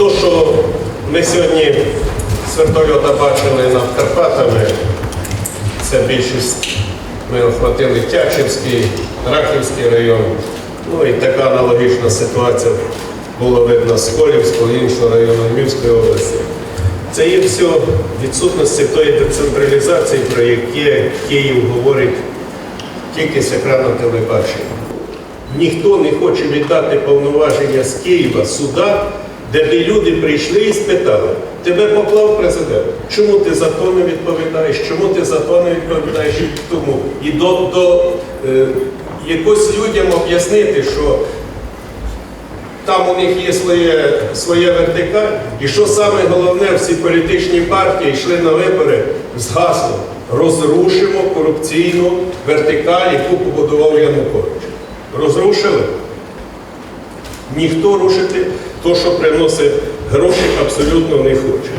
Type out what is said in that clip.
Ми сьогодні з вертольота бачили над Карпатами. Це більшість ми охватили Тячівський, Рахівський район. Ну і така аналогічна ситуація було видно з Колівського, іншого району Львівської області. Це є все відсутності тої децентралізації, про яке Київ говорить тільки з екрану телебачення. Ніхто не хоче віддати повноваження з Києва суда, де б люди прийшли і спитали, тебе поклав президент, чому ти за то не відповідаєш, чому ти за то не відповідаєш тому. І до, до е, якось людям об'яснити, що там у них є своє, своє вертикаль. І що саме головне, всі політичні партії йшли на вибори з гаслом розрушимо корупційну вертикаль, яку побудував Янукович. Розрушили. Ніхто рушити то, що приносить гроші, абсолютно не хоче.